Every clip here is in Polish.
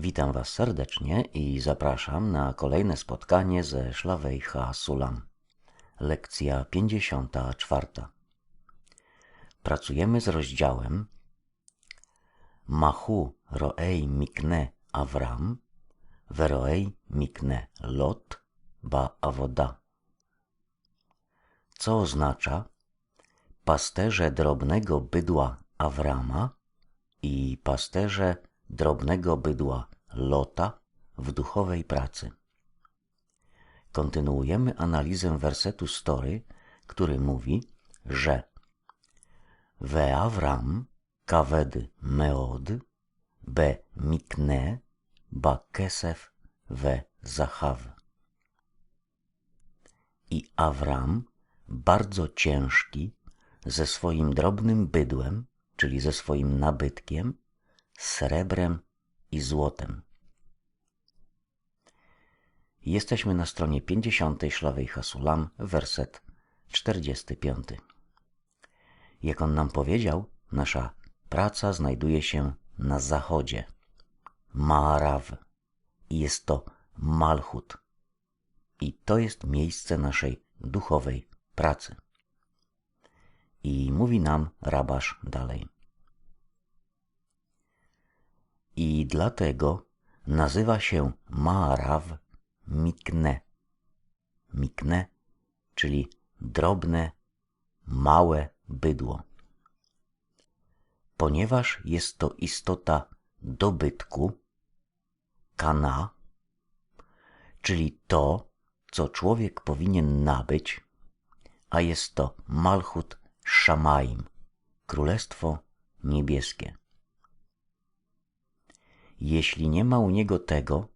Witam Was serdecznie i zapraszam na kolejne spotkanie ze Szlawejcha Sulam. Lekcja 54. Pracujemy z rozdziałem Mahu roei mikne Avram, veroei mikne Lot, ba avoda. Co oznacza pasterze drobnego bydła Awrama i pasterze drobnego bydła Lota w duchowej pracy. Kontynuujemy analizę wersetu story, który mówi, że We Avram kawed meod, be mikne, ba kesef we zachaw. I Avram, bardzo ciężki, ze swoim drobnym bydłem, czyli ze swoim nabytkiem, srebrem i złotem. Jesteśmy na stronie 50 Szlawej Hasulam, werset 45. Jak on nam powiedział, nasza praca znajduje się na zachodzie. Maaraw. I jest to Malchut. I to jest miejsce naszej duchowej pracy. I mówi nam rabasz dalej. I dlatego nazywa się Maaraw Mikne. Mikne, czyli drobne, małe bydło. Ponieważ jest to istota dobytku, kana, czyli to, co człowiek powinien nabyć, a jest to Malchut Szamaim, Królestwo Niebieskie. Jeśli nie ma u niego tego,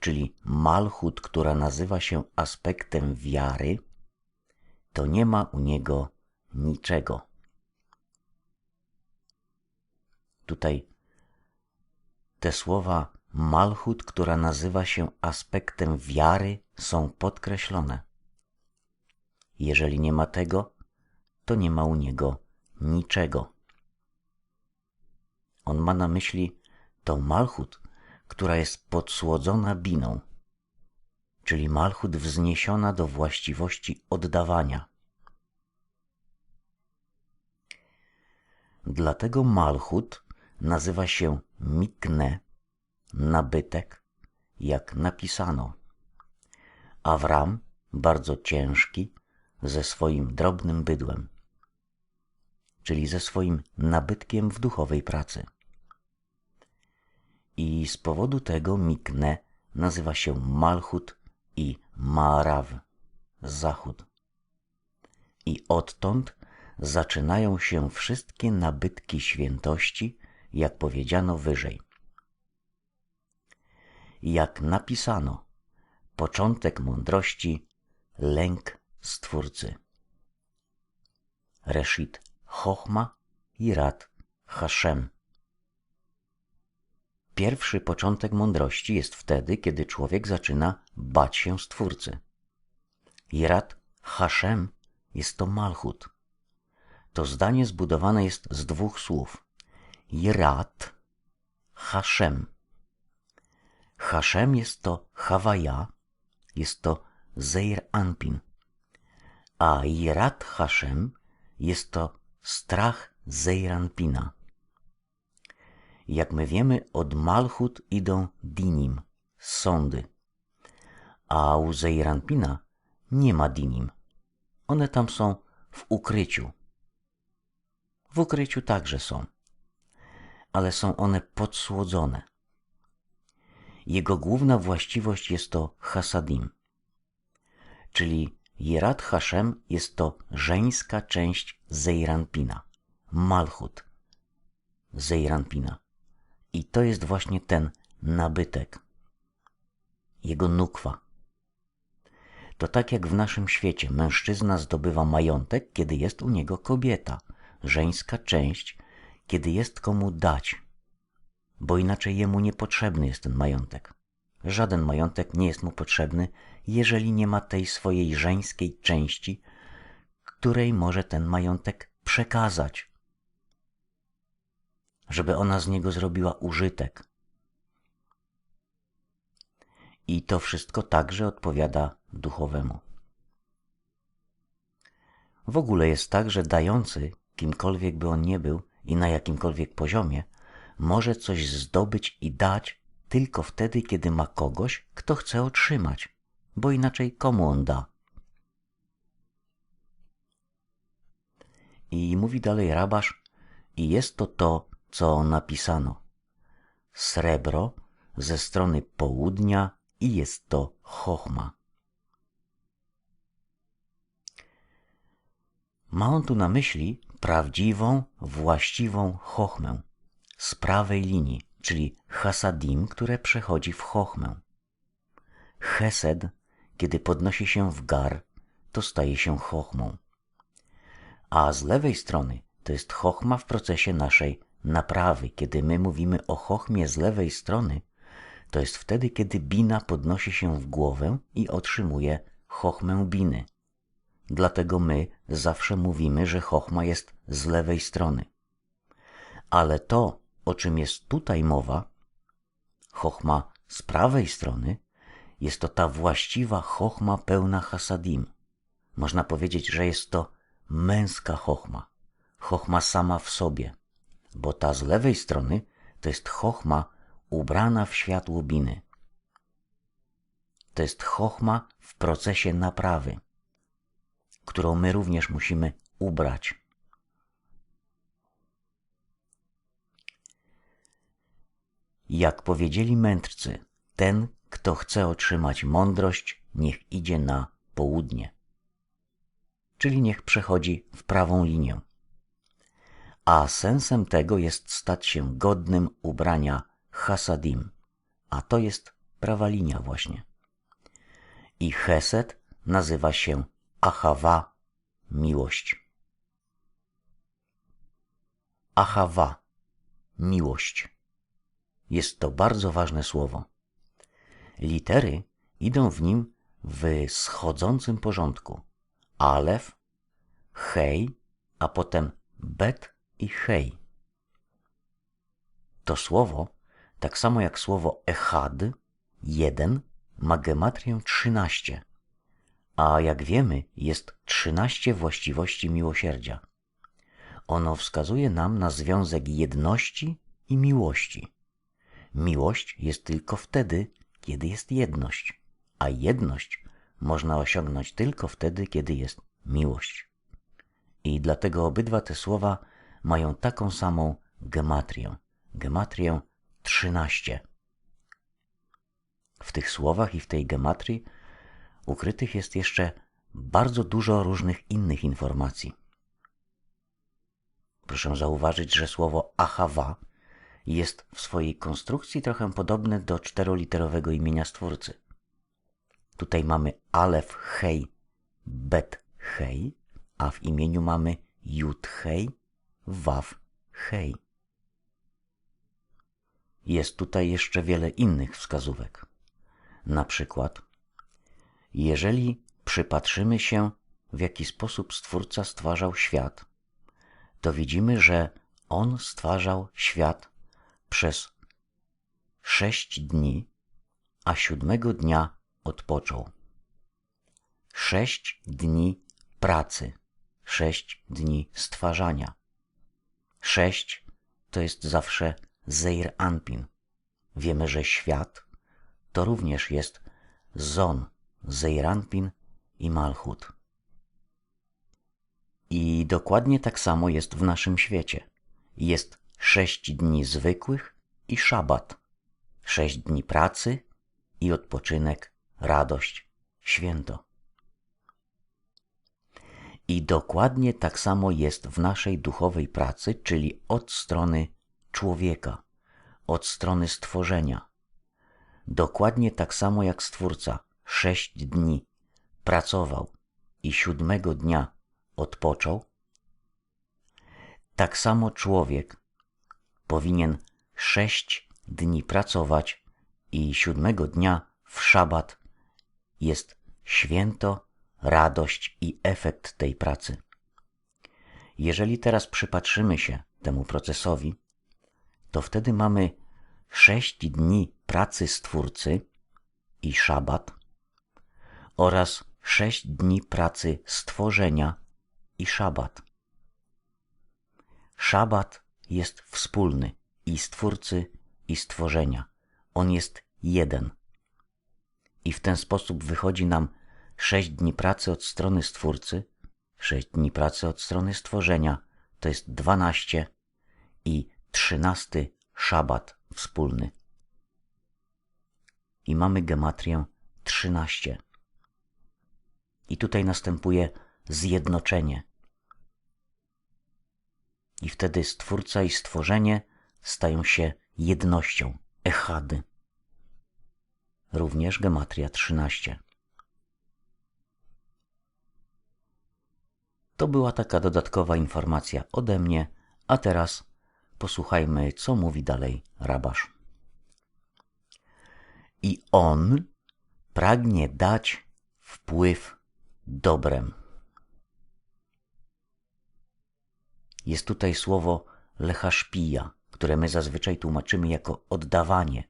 czyli Malchut, która nazywa się aspektem wiary, to nie ma u niego niczego. Tutaj te słowa Malchut, która nazywa się aspektem wiary, są podkreślone. Jeżeli nie ma tego, to nie ma u niego niczego. On ma na myśli tą Malchut, która jest podsłodzona biną, czyli Malchut wzniesiona do właściwości oddawania. Dlatego Malchut nazywa się Mikne, nabytek, jak napisano. Awram, bardzo ciężki, ze swoim drobnym bydłem, czyli ze swoim nabytkiem w duchowej pracy. I z powodu tego Mikne nazywa się Malchut i Maaraw, zachód. I odtąd zaczynają się wszystkie nabytki świętości, jak powiedziano wyżej. Jak napisano, początek mądrości, lęk Stwórcy. Reshit Chochma i Rad Hashem. Pierwszy początek mądrości jest wtedy, kiedy człowiek zaczyna bać się Stwórcy. Jirat Hashem jest to Malchut. To zdanie zbudowane jest z dwóch słów. Jirat Hashem. Hashem jest to Hawaja, jest to Zeir Anpin a Jirat Hashem jest to strach Zejranpina. Jak my wiemy, od Malchut idą dinim, sądy, a u Zejranpina nie ma dinim. One tam są w ukryciu. W ukryciu także są, ale są one podsłodzone. Jego główna właściwość jest to hasadim, czyli Jirat Hashem jest to żeńska część Zejranpina, Malchut Zejranpina. I to jest właśnie ten nabytek, jego nukwa. To tak jak w naszym świecie mężczyzna zdobywa majątek, kiedy jest u niego kobieta, żeńska część, kiedy jest komu dać, bo inaczej jemu niepotrzebny jest ten majątek. Żaden majątek nie jest mu potrzebny, jeżeli nie ma tej swojej żeńskiej części, której może ten majątek przekazać, żeby ona z niego zrobiła użytek. I to wszystko także odpowiada duchowemu. W ogóle jest tak, że dający, kimkolwiek by on nie był i na jakimkolwiek poziomie, może coś zdobyć i dać tylko wtedy, kiedy ma kogoś, kto chce otrzymać, bo inaczej komu on da? I mówi dalej rabasz, i jest to to, co napisano. Srebro ze strony południa i jest to chochma. Ma on tu na myśli prawdziwą, właściwą chochmę z prawej linii, czyli hasadim, które przechodzi w chochmę. Chesed, kiedy podnosi się w gar, to staje się chochmą. A z lewej strony to jest chochma w procesie naszej naprawy. Kiedy my mówimy o chochmie z lewej strony, to jest wtedy, kiedy bina podnosi się w głowę i otrzymuje chochmę biny. Dlatego my zawsze mówimy, że chochma jest z lewej strony. Ale to, o czym jest tutaj mowa, chochma z prawej strony, jest to ta właściwa chochma pełna hasadim. Można powiedzieć, że jest to męska chochma, chochma sama w sobie, bo ta z lewej strony to jest chochma ubrana w światło biny. To jest chochma w procesie naprawy, którą my również musimy ubrać. Jak powiedzieli mędrcy, ten, kto chce otrzymać mądrość, niech idzie na południe, czyli niech przechodzi w prawą linię. A sensem tego jest stać się godnym ubrania hasadim, a to jest prawa linia właśnie. I chesed nazywa się achawa, miłość. Achawa, miłość. Jest to bardzo ważne słowo. Litery idą w nim w schodzącym porządku. Alef, hej, a potem bet i hej. To słowo, tak samo jak słowo echad, jeden, ma gematrię 13, a jak wiemy, jest 13 właściwości miłosierdzia. Ono wskazuje nam na związek jedności i miłości. Miłość jest tylko wtedy, kiedy jest jedność, a jedność można osiągnąć tylko wtedy, kiedy jest miłość. I dlatego obydwa te słowa mają taką samą gematrię, gematrię 13. W tych słowach i w tej gematrii ukrytych jest jeszcze bardzo dużo różnych innych informacji. Proszę zauważyć, że słowo achawa jest w swojej konstrukcji trochę podobne do czteroliterowego imienia Stwórcy. Tutaj mamy alef hej, bet hej, a w imieniu mamy jud hej, waw hej. Jest tutaj jeszcze wiele innych wskazówek. Na przykład, jeżeli przypatrzymy się, w jaki sposób Stwórca stwarzał świat, to widzimy, że On stwarzał świat przez sześć dni, a siódmego dnia odpoczął. Sześć dni pracy, sześć dni stwarzania. Sześć to jest zawsze Zeir Anpin. Wiemy, że świat to również jest Zon, Zeir Anpin i Malchut. I dokładnie tak samo jest w naszym świecie. Jest sześć dni zwykłych i szabat, sześć dni pracy i odpoczynek, radość, święto. I dokładnie tak samo jest w naszej duchowej pracy, czyli od strony człowieka, od strony stworzenia. Dokładnie tak samo jak Stwórca sześć dni pracował i siódmego dnia odpoczął, tak samo człowiek powinien sześć dni pracować i siódmego dnia w szabat jest święto, radość i efekt tej pracy. Jeżeli teraz przypatrzymy się temu procesowi, to wtedy mamy sześć dni pracy Stwórcy i szabat oraz sześć dni pracy stworzenia i szabat. Szabat jest wspólny i Stwórcy, i stworzenia. On jest jeden. I w ten sposób wychodzi nam sześć dni pracy od strony Stwórcy, sześć dni pracy od strony stworzenia, to jest dwanaście i trzynasty szabat wspólny. I mamy gematrię trzynaście. I tutaj następuje zjednoczenie. I wtedy Stwórca i stworzenie stają się jednością, echady. Również gematria 13. To była taka dodatkowa informacja ode mnie, a teraz posłuchajmy, co mówi dalej rabasz. I on pragnie dać wpływ dobrem. Jest tutaj słowo lechaszpija, które my zazwyczaj tłumaczymy jako oddawanie,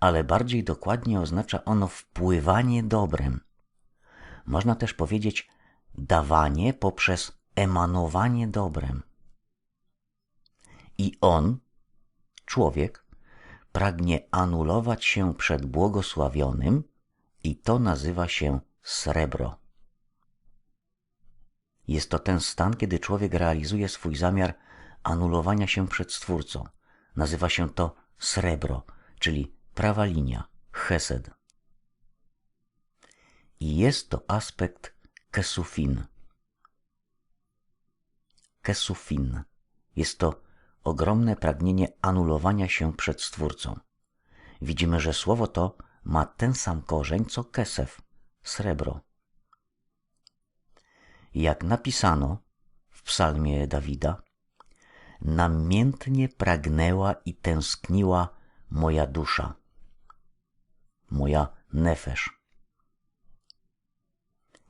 ale bardziej dokładnie oznacza ono wpływanie dobrem. Można też powiedzieć dawanie poprzez emanowanie dobrem. I on, człowiek, pragnie anulować się przed błogosławionym i to nazywa się srebro. Jest to ten stan, kiedy człowiek realizuje swój zamiar anulowania się przed Stwórcą. Nazywa się to srebro, czyli prawa linia, chesed. I jest to aspekt kesufin. Kesufin jest to ogromne pragnienie anulowania się przed Stwórcą. Widzimy, że słowo to ma ten sam korzeń co kesef, srebro. Jak napisano w psalmie Dawida, namiętnie pragnęła i tęskniła moja dusza, moja nefesz.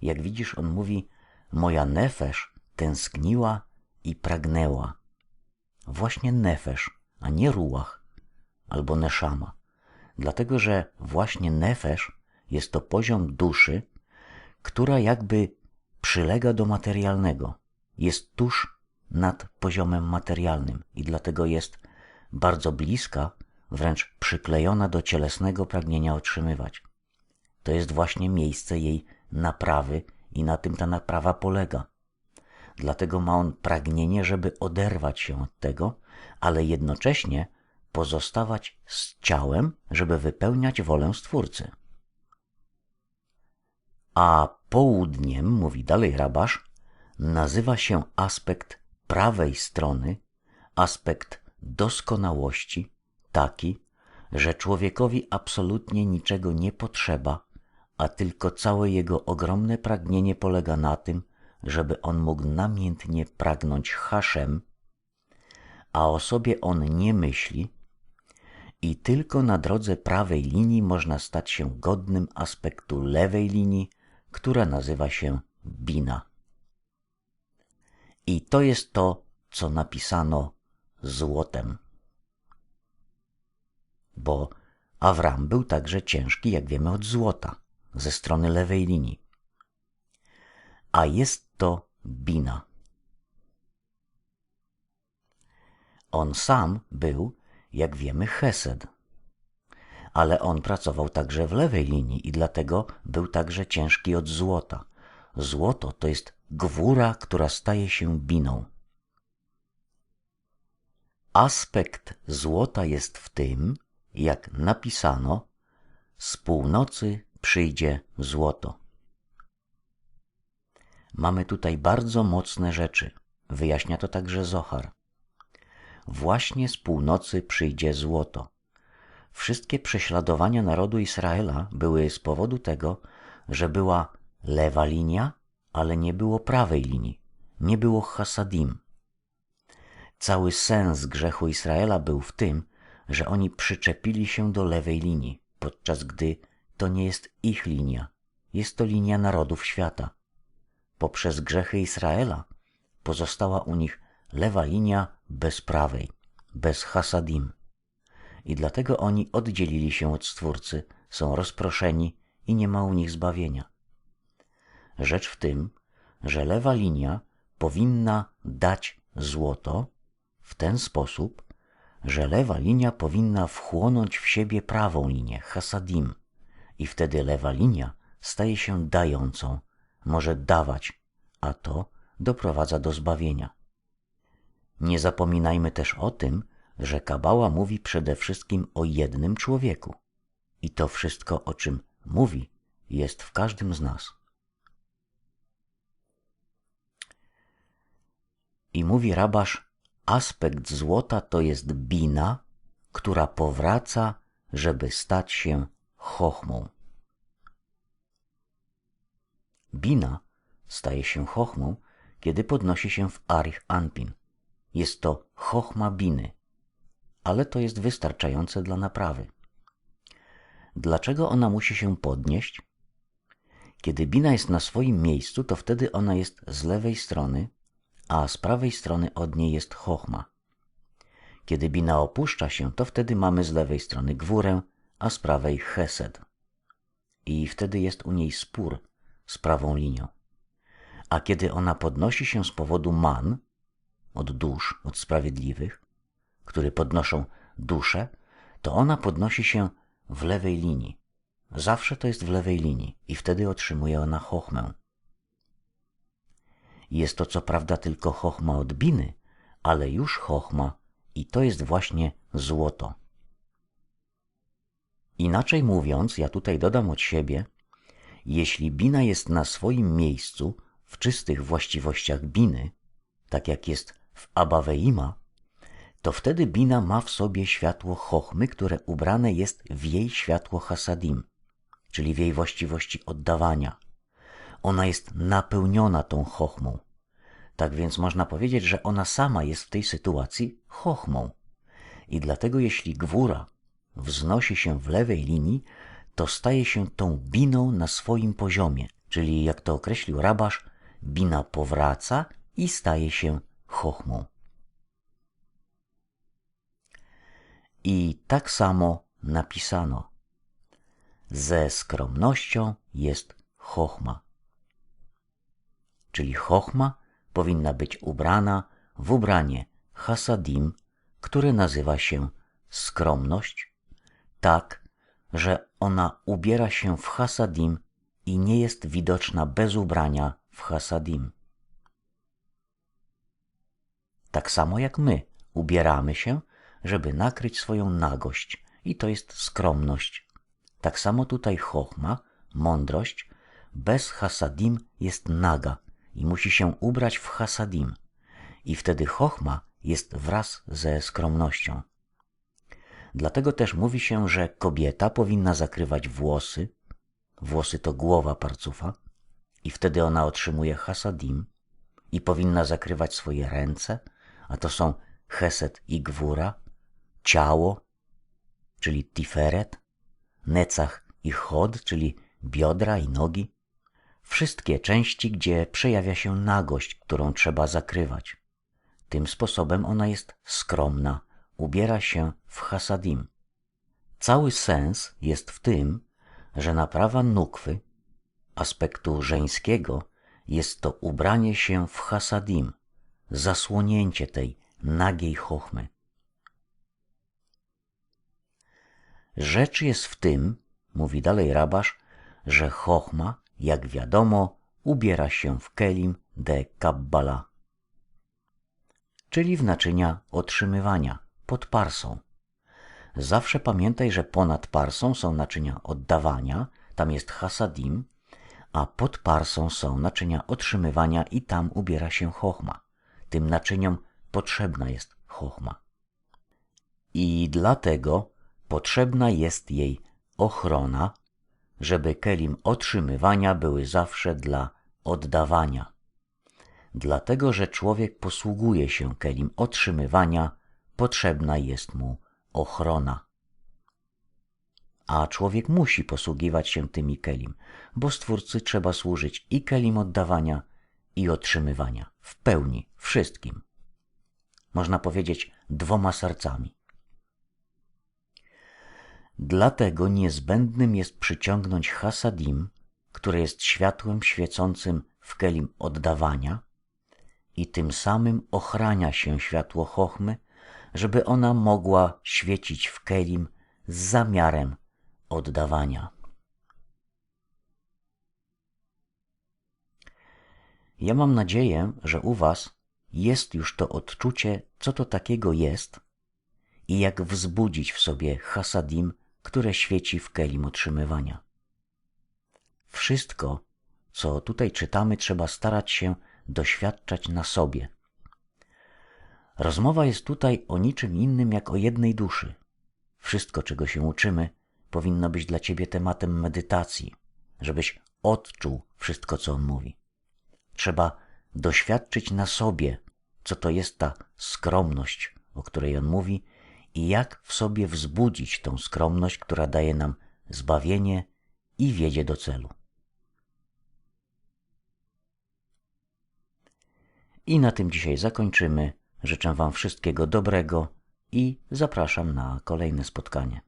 Jak widzisz, on mówi, moja nefesz tęskniła i pragnęła. Właśnie nefesz, a nie ruach albo neszama. Dlatego, że właśnie nefesz jest to poziom duszy, która jakby przylega do materialnego, jest tuż nad poziomem materialnym i dlatego jest bardzo bliska, wręcz przyklejona do cielesnego pragnienia otrzymywać. To jest właśnie miejsce jej naprawy i na tym ta naprawa polega. Dlatego ma on pragnienie, żeby oderwać się od tego, ale jednocześnie pozostawać z ciałem, żeby wypełniać wolę Stwórcy. A południem, mówi dalej rabasz, nazywa się aspekt prawej strony, aspekt doskonałości, taki, że człowiekowi absolutnie niczego nie potrzeba, a tylko całe jego ogromne pragnienie polega na tym, żeby on mógł namiętnie pragnąć haszem, a o sobie on nie myśli, i tylko na drodze prawej linii można stać się godnym aspektu lewej linii, która nazywa się bina. I to jest to, co napisano złotem. Bo Awram był także ciężki, jak wiemy, od złota, ze strony lewej linii. A jest to bina. On sam był, jak wiemy, Chesed. Ale on pracował także w lewej linii i dlatego był także ciężki od złota. Złoto to jest gwóra, która staje się biną. Aspekt złota jest w tym, jak napisano, z północy przyjdzie złoto. Mamy tutaj bardzo mocne rzeczy. Wyjaśnia to także Zohar. Właśnie z północy przyjdzie złoto. Wszystkie prześladowania narodu Izraela były z powodu tego, że była lewa linia, ale nie było prawej linii, nie było hasadim. Cały sens grzechu Izraela był w tym, że oni przyczepili się do lewej linii, podczas gdy to nie jest ich linia, jest to linia narodów świata. Poprzez grzechy Izraela pozostała u nich lewa linia bez prawej, bez hasadim. I dlatego oni oddzielili się od Stwórcy, są rozproszeni i nie ma u nich zbawienia. Rzecz w tym, że lewa linia powinna dać złoto w ten sposób, że lewa linia powinna wchłonąć w siebie prawą linię, hasadim, i wtedy lewa linia staje się dającą, może dawać, a to doprowadza do zbawienia. Nie zapominajmy też o tym, że Kabała mówi przede wszystkim o jednym człowieku. I to wszystko, o czym mówi, jest w każdym z nas. I mówi rabasz, aspekt złota to jest bina, która powraca, żeby stać się chochmą. Bina staje się chochmą, kiedy podnosi się w Arich Anpin. Jest to chochma biny, ale to jest wystarczające dla naprawy. Dlaczego ona musi się podnieść? Kiedy bina jest na swoim miejscu, to wtedy ona jest z lewej strony, a z prawej strony od niej jest chochma. Kiedy bina opuszcza się, to wtedy mamy z lewej strony gwórę, a z prawej chesed. I wtedy jest u niej spór z prawą linią. A kiedy ona podnosi się z powodu man, od dusz, od sprawiedliwych, które podnoszą duszę, to ona podnosi się w lewej linii. Zawsze to jest w lewej linii i wtedy otrzymuje ona chochmę. Jest to co prawda tylko chochma odbiny, ale już chochma i to jest właśnie złoto. Inaczej mówiąc, ja tutaj dodam od siebie, jeśli bina jest na swoim miejscu w czystych właściwościach biny, tak jak jest w Abaweima, to wtedy bina ma w sobie światło chochmy, które ubrane jest w jej światło hasadim, czyli w jej właściwości oddawania. Ona jest napełniona tą chochmą. Tak więc można powiedzieć, że ona sama jest w tej sytuacji chochmą. I dlatego jeśli gwóra wznosi się w lewej linii, to staje się tą biną na swoim poziomie, czyli jak to określił rabasz, bina powraca i staje się chochmą. I tak samo napisano. Ze skromnością jest chochma. Czyli chochma powinna być ubrana w ubranie hasadim, które nazywa się skromność, tak, że ona ubiera się w hasadim i nie jest widoczna bez ubrania w hasadim. Tak samo jak my ubieramy się, żeby nakryć swoją nagość i to jest skromność. Tak samo tutaj chochma, mądrość, bez hasadim jest naga i musi się ubrać w hasadim. I wtedy chochma jest wraz ze skromnością. Dlatego też mówi się, że kobieta powinna zakrywać włosy, włosy to głowa parcufa, i wtedy ona otrzymuje hasadim, i powinna zakrywać swoje ręce, a to są cheset i gwóra, ciało, czyli tiferet, necach i chod, czyli biodra i nogi, wszystkie części, gdzie przejawia się nagość, którą trzeba zakrywać. Tym sposobem ona jest skromna, ubiera się w hasadim. Cały sens jest w tym, że naprawa nukwy, aspektu żeńskiego, jest to ubranie się w hasadim, zasłonięcie tej nagiej chochmy. Rzecz jest w tym, mówi dalej rabasz, że chochma, jak wiadomo, ubiera się w kelim de kabbala, czyli w naczynia otrzymywania, pod parsą. Zawsze pamiętaj, że ponad parsą są naczynia oddawania, tam jest hasadim, a pod parsą są naczynia otrzymywania i tam ubiera się chochma. Tym naczyniom potrzebna jest chochma. I dlatego potrzebna jest jej ochrona, żeby kelim otrzymywania były zawsze dla oddawania. Dlatego, że człowiek posługuje się kelim otrzymywania, potrzebna jest mu ochrona. A człowiek musi posługiwać się tymi kelim, bo Stwórcy trzeba służyć i kelim oddawania, i otrzymywania, w pełni, wszystkim. Można powiedzieć dwoma sercami. Dlatego niezbędnym jest przyciągnąć hasadim, które jest światłem świecącym w kelim oddawania i tym samym ochrania się światło chochmy, żeby ona mogła świecić w kelim z zamiarem oddawania. Ja mam nadzieję, że u Was jest już to odczucie, co to takiego jest i jak wzbudzić w sobie hasadim, które świeci w kelim otrzymywania. Wszystko, co tutaj czytamy, trzeba starać się doświadczać na sobie. Rozmowa jest tutaj o niczym innym jak o jednej duszy. Wszystko, czego się uczymy, powinno być dla ciebie tematem medytacji, żebyś odczuł wszystko, co on mówi. Trzeba doświadczyć na sobie, co to jest ta skromność, o której on mówi, i jak w sobie wzbudzić tą skromność, która daje nam zbawienie i wiedzie do celu. I na tym dzisiaj zakończymy. Życzę Wam wszystkiego dobrego i zapraszam na kolejne spotkanie.